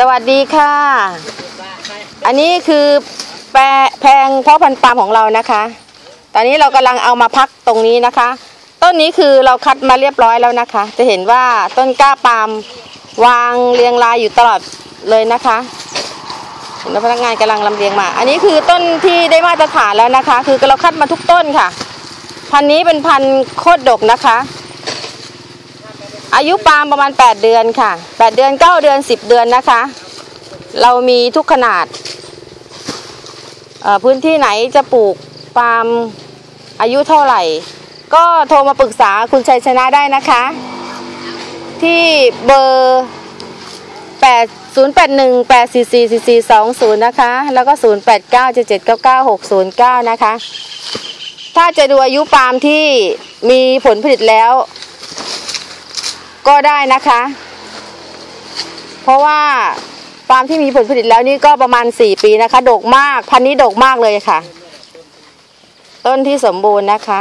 สวัสดีค่ะ อันนี้คือแปลแพงเพาะพันธุ์ปาล์มของเรานะคะ ตอนนี้เรากำลังเอามาพักตรงนี้นะคะ ต้นนี้คือเราคัดมาเรียบร้อยแล้วนะคะ จะเห็นว่าต้นกล้าปาล์มวางเรียงรายอยู่ตลอดเลยนะคะเห็นว่าพนักงานกำลังลำเลียงมา อันนี้คือต้นที่ได้มาตรฐานแล้วนะคะ คือเราคัดมาทุกต้นค่ะ พันนี้เป็นพันโคตรดกนะคะ อายุปาล์มประมาณ 8 เดือนค่ะ 8 เดือน 9 เดือน 10 เดือนนะคะ เรามีทุกขนาด พื้นที่ไหนจะปลูกปาล์มอายุเท่าไหร่ ก็โทรมาปรึกษาคุณชัยชนะได้นะคะ ที่เบอร์ 8 0 8 1 8 4 4 4 4 2 0 นะคะ แล้วก็ 0 8 9 7 7 9 9 6 0 9 นะคะ ถ้าจะดูอายุปาล์มที่มีผลผลิตแล้ว ก็ได้นะคะ เพราะว่าฟาร์มที่มีผลผลิตแล้วนี่ก็ประมาณ 4 ปีนะคะ ดกมาก พันนี้ดกมากเลยค่ะ ต้นที่สมบูรณ์นะคะ